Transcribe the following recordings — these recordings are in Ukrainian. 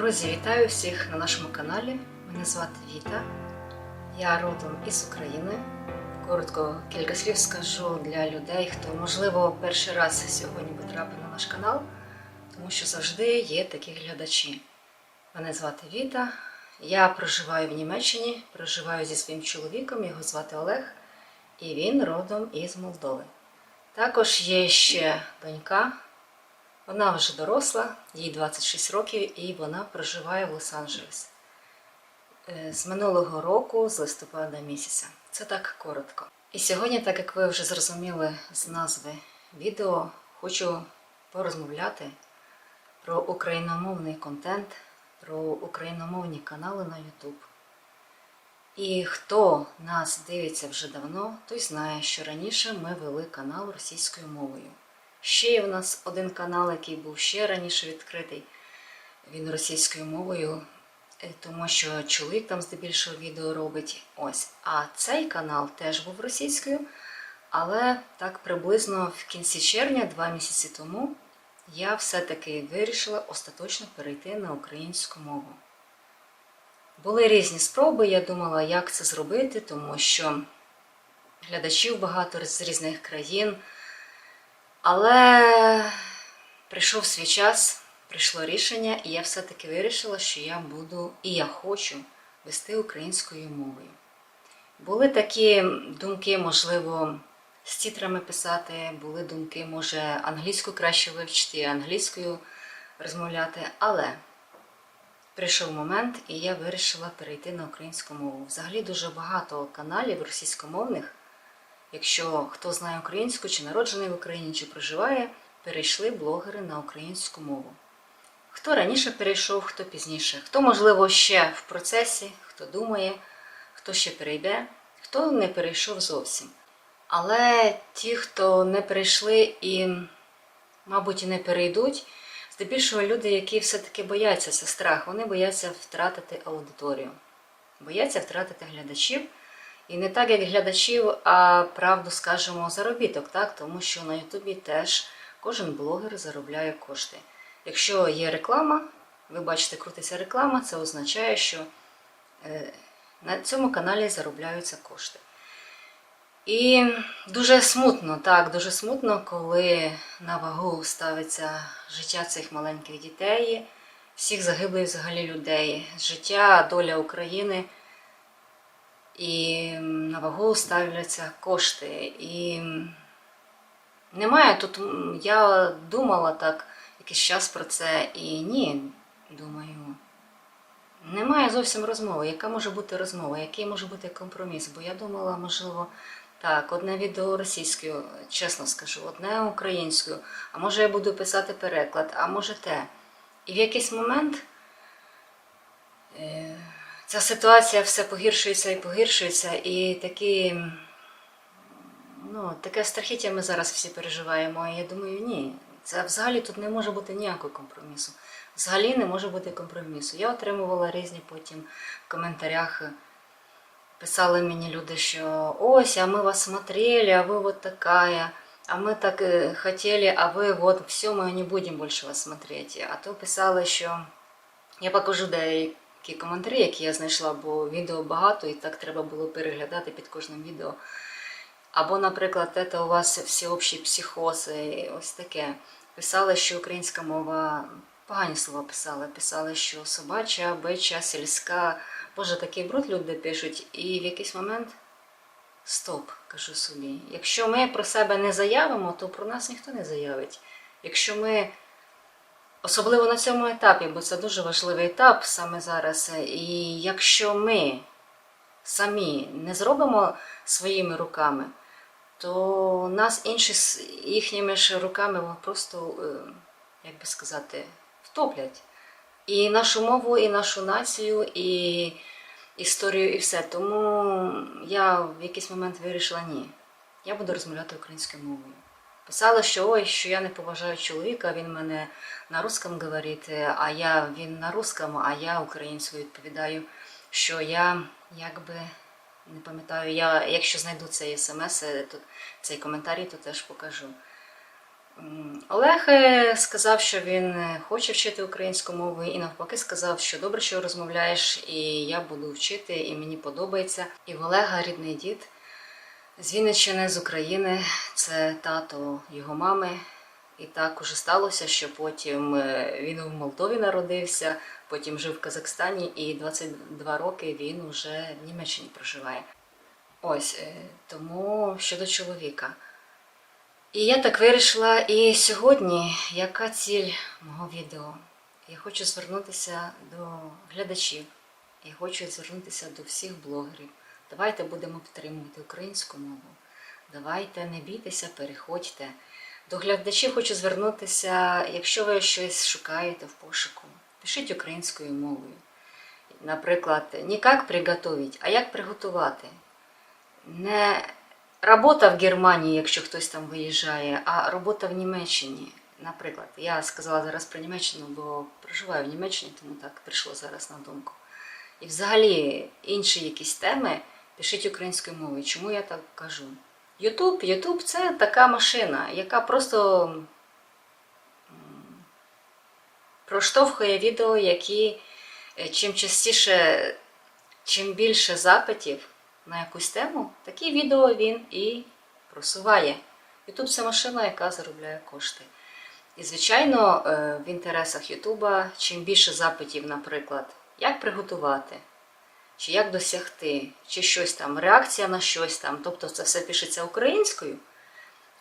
Друзі, вітаю всіх на нашому каналі. Мене звати Віта. Я родом із України. Коротко кілька слів скажу для людей, хто, можливо, перший раз сьогодні потрапив на наш канал, тому що завжди є такі глядачі. Мене звати Віта. Я проживаю в Німеччині, проживаю зі своїм чоловіком, його звати Олег, і він родом із Молдови. Також є ще донька, вона вже доросла, їй 26 років, і вона проживає в Лос-Анджелесі. Е, З минулого року, з листопада місяця. Це так коротко. І сьогодні, так як ви вже зрозуміли з назви відео, хочу порозмовляти про україномовний контент, про україномовні канали на YouTube. І хто нас дивиться вже давно, той знає, що раніше ми вели канал російською мовою. Ще є в нас один канал, який був ще раніше відкритий. Він російською мовою, е, тому що чоловік там здебільшого відео робить. Ось. А цей канал теж був російською, але так приблизно в кінці червня, два місяці тому, я все-таки вирішила остаточно перейти на українську мову. Були різні спроби, я думала, як це зробити, тому що глядачів багато з різних країн. Але прийшов свій час, прийшло рішення, і я все-таки вирішила, що я буду і я хочу вести українською мовою. Були такі думки, можливо, з титрами писати, були думки, може, англійську краще вивчити, англійською розмовляти, але прийшов момент, і я вирішила перейти на українську мову. Взагалі дуже багато каналів російськомовних якщо хто знає українську, чи народжений в Україні, чи проживає, перейшли блогери на українську мову. Хто раніше перейшов, хто пізніше, хто, можливо, ще в процесі, хто думає, хто ще перейде, хто не перейшов зовсім. Але ті, хто не перейшли і, мабуть, і не перейдуть, здебільшого люди, які все-таки бояться, це страх, вони бояться втратити аудиторію, бояться втратити глядачів. І не так, як глядачів, а правду скажемо заробіток, так? тому що на Ютубі теж кожен блогер заробляє кошти. Якщо є реклама, ви бачите, крутиться реклама, це означає, що е, на цьому каналі заробляються кошти. І дуже смутно, так, дуже смутно, коли на вагу ставиться життя цих маленьких дітей, всіх загиблих взагалі людей, життя, доля України. І на вагу ставляться кошти. І немає тут, я думала так якийсь час про це, і ні, думаю, немає зовсім розмови. Яка може бути розмова, який може бути компроміс? Бо я думала, можливо, так, одне відео російською, чесно скажу, одне українською, а може я буду писати переклад, а може те. І в якийсь момент. Е Ця ситуація все погіршується і погіршується, і такі, ну, таке страхіття ми зараз всі переживаємо. І я думаю, ні, це взагалі тут не може бути ніякого компромісу. Взагалі не може бути компромісу. Я отримувала різні потім в коментарях. Писали мені люди, що ось, а ми вас смотрели, а ви вот такая, а ми так хотіли, а ви вот все, ми не будемо більше вас смотреть. А то писали, що я покажу деякі Такі коментарі, які я знайшла, бо відео багато і так треба було переглядати під кожним відео. Або, наприклад, це у вас всеобщі психози, ось таке. Писали, що українська мова, погані слова писали, писали, що собача, бича, сільська. Боже, такий бруд люди пишуть. І в якийсь момент стоп, кажу собі. Якщо ми про себе не заявимо, то про нас ніхто не заявить. Якщо ми Особливо на цьому етапі, бо це дуже важливий етап саме зараз. І якщо ми самі не зробимо своїми руками, то нас інші з їхніми ж руками просто, е, як би сказати, втоплять. І нашу мову, і нашу націю, і історію, і все. Тому я в якийсь момент вирішила, ні, я буду розмовляти українською мовою. Писала, що ой, що я не поважаю чоловіка, він мене на русском говорить, а я він на русском, а я українською відповідаю, що я якби не пам'ятаю, я, якщо знайду цей смс, то цей коментарі, то теж покажу. Олег е, сказав, що він е, хоче вчити українську мову, і навпаки сказав, що добре, що розмовляєш, і я буду вчити, і мені подобається. І в Олега рідний дід з Вінниччини, з України, це тато його мами. І так уже сталося, що потім е, він в Молдові народився, потім жив в Казахстані, і 22 роки він уже в Німеччині проживає. Ось е, тому щодо чоловіка. І я так вирішила. І сьогодні, яка ціль мого відео? Я хочу звернутися до глядачів. Я хочу звернутися до всіх блогерів. Давайте будемо підтримувати українську мову. Давайте не бійтеся, переходьте. До глядачів хочу звернутися, якщо ви щось шукаєте в пошуку, пишіть українською мовою. Наприклад, не як приготувати, а як приготувати. Не робота в Германії, якщо хтось там виїжджає, а робота в Німеччині. Наприклад, я сказала зараз про Німеччину, бо проживаю в Німеччині, тому так прийшло зараз на думку. І взагалі інші якісь теми пишіть українською мовою. Чому я так кажу? Ютуб, Ютуб це така машина, яка просто проштовхує відео, які е, чим частіше, чим більше запитів на якусь тему, такі відео він і просуває. Ютуб це машина, яка заробляє кошти. І, звичайно, е, в інтересах Ютуба чим більше запитів, наприклад, як приготувати, чи як досягти, чи щось там, реакція на щось там, тобто це все пишеться українською.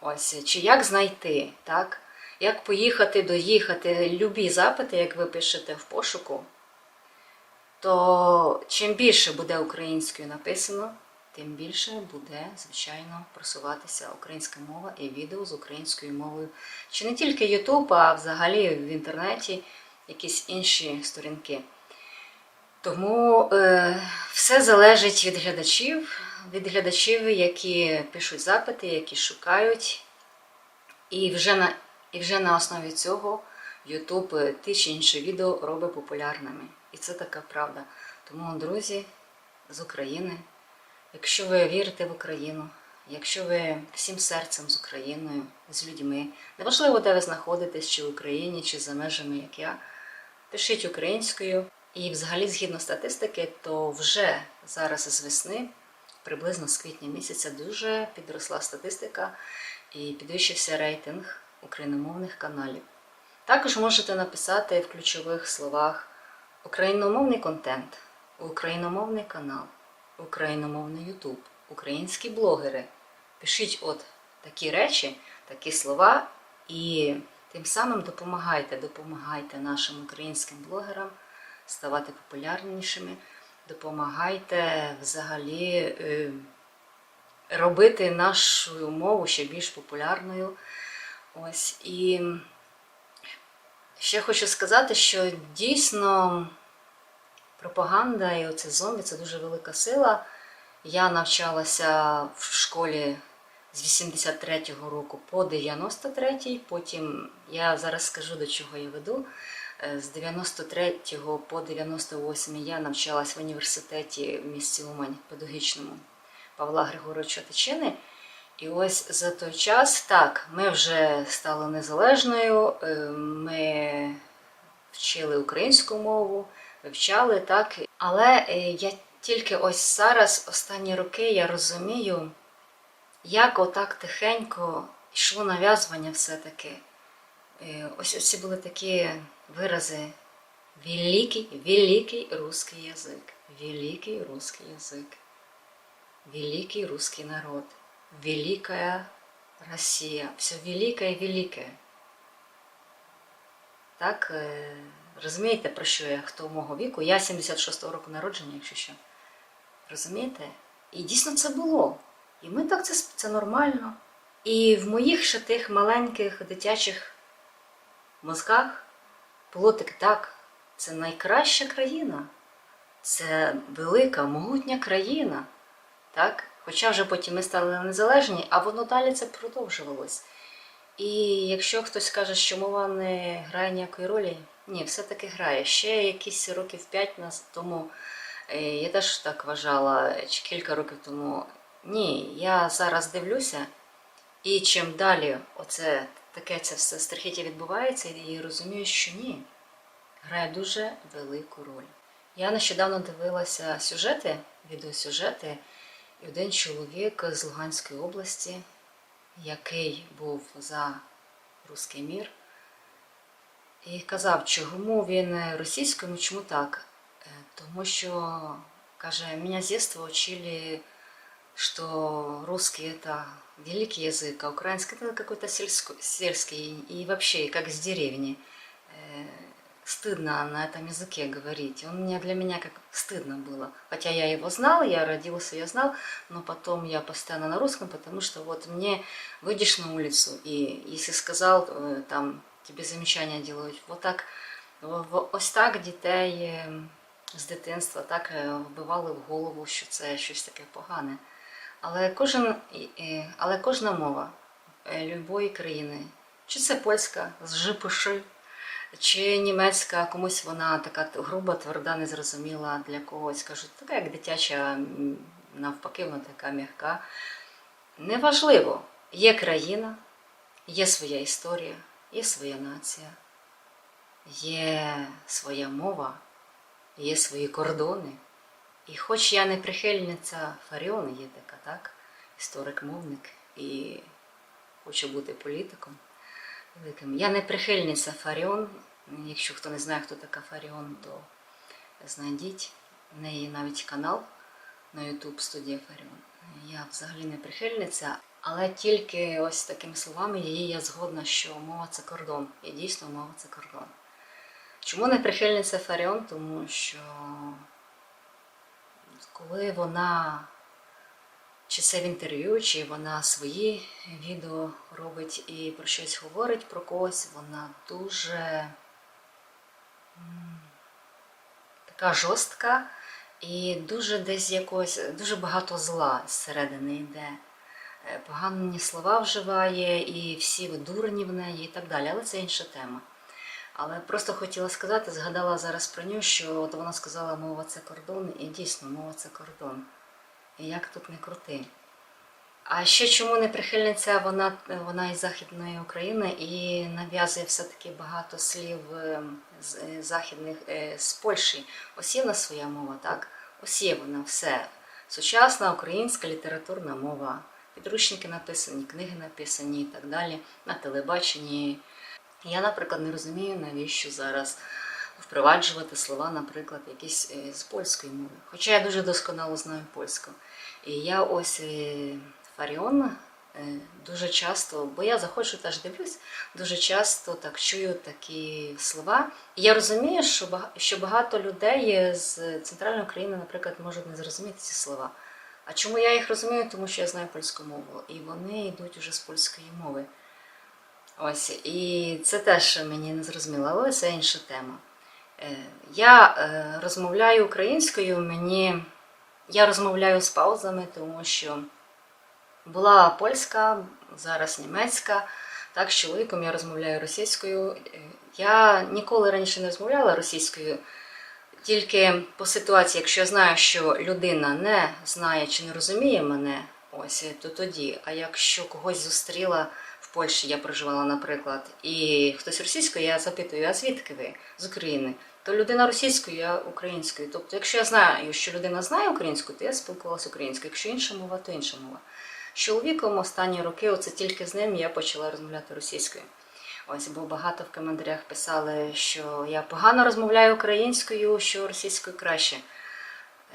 Ось, чи як знайти, так? Як поїхати, доїхати, любі запити, як ви пишете в пошуку, то чим більше буде українською написано, тим більше буде, звичайно, просуватися українська мова і відео з українською мовою. Чи не тільки YouTube, а взагалі в інтернеті якісь інші сторінки. Тому е, все залежить від глядачів, від глядачів, які пишуть запити, які шукають. І вже на, і вже на основі цього YouTube ті чи інші відео робить популярними. І це така правда. Тому, друзі, з України, якщо ви вірите в Україну, якщо ви всім серцем з Україною, з людьми, неважливо, де ви знаходитесь, чи в Україні, чи за межами, як я, пишіть українською. І взагалі, згідно статистики, то вже зараз з весни, приблизно з квітня місяця, дуже підросла статистика і підвищився рейтинг україномовних каналів. Також можете написати в ключових словах україномовний контент, україномовний канал, україномовний Ютуб, українські блогери. Пишіть от такі речі, такі слова, і тим самим допомагайте, допомагайте нашим українським блогерам ставати популярнішими, допомагайте взагалі е, робити нашу мову ще більш популярною. Ось і ще хочу сказати, що дійсно пропаганда і оце зомбі це дуже велика сила. Я навчалася в школі з 83-го року по 93-й, потім я зараз скажу, до чого я веду. Е, З 93 по 98 я навчалась в університеті в місті Умань педагогічному Павла Григоровича Тичини. І ось за той час, так, ми вже стали незалежною, е, ми вчили українську мову, вивчали, так. Але е, я тільки ось зараз, останні роки, я розумію, як отак тихенько йшло нав'язування все-таки. Ось оці були такі вирази. Великий, великий русский язик. Великий русский язик. Великий русский народ. Великая Россия. Все великое и великое. Так, е, розумієте, про що я, хто мого віку? Я 76-го року народження, якщо що. Розумієте? І дійсно це було. І ми так це, це нормально. І в моїх ще тих маленьких дитячих мозках було так, це найкраща країна, це велика, могутня країна. Так? Хоча вже потім ми стали незалежні, а воно далі це продовжувалось. І якщо хтось каже, що мова не грає ніякої ролі, ні, все-таки грає. Ще якісь років п'ять нас тому е, я теж так вважала, чи кілька років тому. Ні, я зараз дивлюся, і чим далі оце таке це все страхіття відбувається, і розумію, що ні. Грає дуже велику роль. Я нещодавно дивилася сюжети, відеосюжети, і один чоловік з Луганської області, який був за руський мір, і казав, чому він російською, чому так? Е, Тому що, каже, мене з дитинства учили, что русский это великий язык, а украинский это какой-то сельско- сельский и вообще как с деревни. Э, Стыдно на этом языке говорить. Он мне для меня как стыдно было. Хотя я его знал, я родился, я знал, но потом я постоянно на русском, потому что вот мне выйдешь на улицу, и если сказал, э, там тебе замечания делают, вот так, ось так дітей е, з дитинства так вбивали в голову, що це щось таке погане. Але кожен, але кожна мова е, любої країни, чи це польська з ЖПШ, чи німецька, комусь вона така груба, тверда, незрозуміла для когось. Кажуть, така як дитяча, навпаки, вона така м'яка. Неважливо, є країна, є своя історія, є своя нація, є своя мова, є свої кордони. І хоч я не прихильниця Фаріона, є така, так, історик-мовник, і хочу бути політиком великим. Я не прихильниця Фаріон. Якщо хто не знає, хто така Фаріон, то знайдіть. В неї навіть канал на YouTube студія Фаріон. Я взагалі не прихильниця, але тільки ось такими словами її я згодна, що мова це кордон. І дійсно мова це кордон. Чому не прихильниця Фаріон? Тому що коли вона, чи це в інтерв'ю, чи вона свої відео робить і про щось говорить про когось, вона дуже така жорстка і дуже десь якось, дуже багато зла зсередини йде. Е, Погані слова вживає, і всі дурні в неї і так далі. Але це інша тема. Але просто хотіла сказати, згадала зараз про нього, що от вона сказала, мова це кордон, і дійсно мова це кордон. І як тут не крути. А ще чому не прихильниця вона, вона із Західної України і нав'язує все-таки багато слів е, з е, західних е, з Польщі. Ось є в нас своя мова, так? Ось є вона все. Сучасна українська літературна мова. Підручники написані, книги написані і так далі, на телебаченні. Я, наприклад, не розумію, навіщо зараз впроваджувати слова, наприклад, якісь е, з польської мови. Хоча я дуже досконало знаю польську. І я ось е, Фаріон е, дуже часто, бо я заходжу теж дивлюсь, дуже часто так чую такі слова. І я розумію, що багато людей з центральної України, наприклад, можуть не зрозуміти ці слова. А чому я їх розумію? Тому що я знаю польську мову, і вони йдуть уже з польської мови. Ось, і це теж мені не зрозуміло, але це інша тема. Е, Я е, розмовляю українською, мені я розмовляю з паузами, тому що була польська, зараз німецька. Так, з чоловіком я розмовляю російською. Е, Я ніколи раніше не розмовляла російською, тільки по ситуації, якщо я знаю, що людина не знає чи не розуміє мене, ось то тоді. А якщо когось зустріла Польщі, я проживала, наприклад, і хтось російською, я запитую, а звідки ви з України? То людина російською, я українською. Тобто, якщо я знаю, що людина знає українську, то я спілкувалася українською. Якщо інша мова, то інша мова. З чоловіком останні роки, оце тільки з ним я почала розмовляти російською. Ось, бо багато в коментарях писали, що я погано розмовляю українською, що російською краще.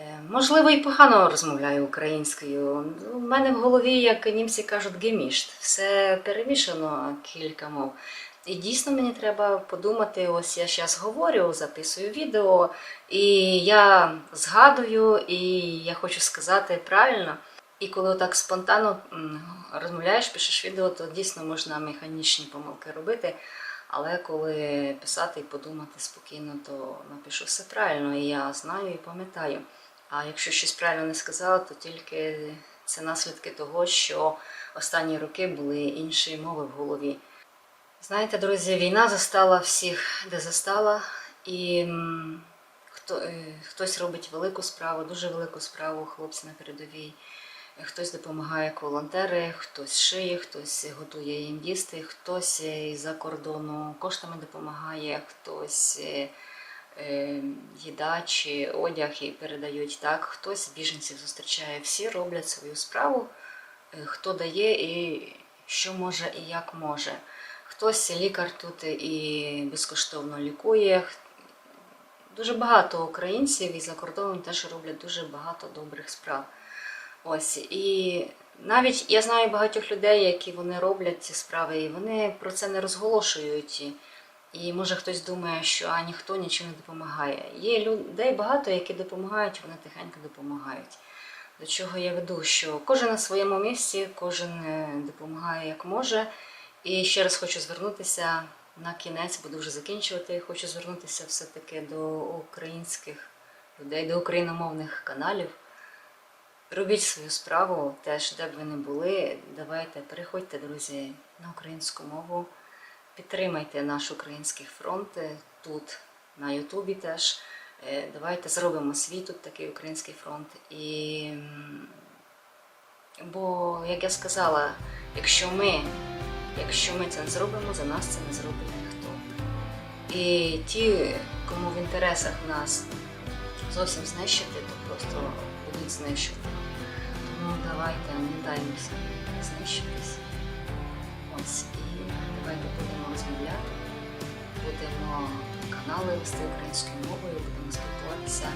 Е, Можливо, і погано розмовляю українською. У мене в голові, як німці кажуть, гемішт. Все перемішано кілька мов. І дійсно мені треба подумати, ось я зараз говорю, записую відео, і я згадую, і я хочу сказати правильно. І коли так спонтанно розмовляєш, пишеш відео, то дійсно можна механічні помилки робити. Але коли писати і подумати спокійно, то напишу все правильно, і я знаю і пам'ятаю. А якщо щось правильно не сказала, то тільки це наслідки того, що останні роки були інші мови в голові. Знаєте, друзі, війна застала всіх, де застала, і хто, е, хтось робить велику справу, дуже велику справу, хлопці на передовій. Хтось допомагає як волонтери, хтось шиє, хтось готує їм їсти, хтось із-за кордону коштами допомагає, хтось е, е, їда чи одяг і передають так, хтось біженців зустрічає. Всі роблять свою справу, е, хто дає і що може і як може. Хтось лікар тут і безкоштовно лікує. Дуже багато українців і за кордоном теж роблять дуже багато добрих справ. Ось і навіть я знаю багатьох людей, які вони роблять ці справи, і вони про це не розголошують. І, може хтось думає, що а ніхто нічим не допомагає. Є людей багато, які допомагають, вони тихенько допомагають. До чого я веду, що кожен на своєму місці, кожен е, допомагає як може. І ще раз хочу звернутися на кінець, буду вже закінчувати. Хочу звернутися все-таки до українських людей, до україномовних каналів. Робіть свою справу теж, де б ви не були. Давайте, переходьте, друзі, на українську мову. Підтримайте наш український фронт е, тут, на Ютубі теж. Е, Давайте зробимо свій тут такий український фронт. І... Бо, як я сказала, якщо ми, якщо ми це не зробимо, за нас це не зробить ніхто. І ті, кому в інтересах нас зовсім знищити, то просто будуть знищувати. Тому давайте не даймося знищитись. Ось розмовляти, будемо канали вести українською мовою, будемо спілкуватися.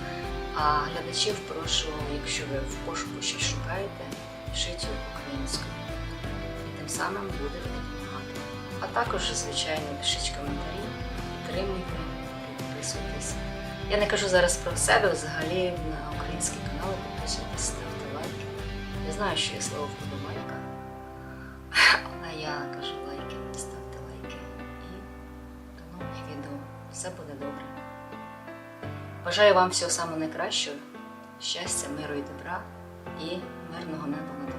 А глядачів прошу, якщо ви в пошуку щось шукаєте, пишіть українською. І тим самим будете допомагати. А також, звичайно, пишіть коментарі, підтримуйте, підписуйтесь. Я не кажу зараз про себе, взагалі на українські канали підписуйтесь, ставте лайки. Я знаю, що є слово вподобайка, але я кажу лайки, відео. Все буде добре. Бажаю вам всього самого найкращого, щастя, миру і добра і мирного неба над.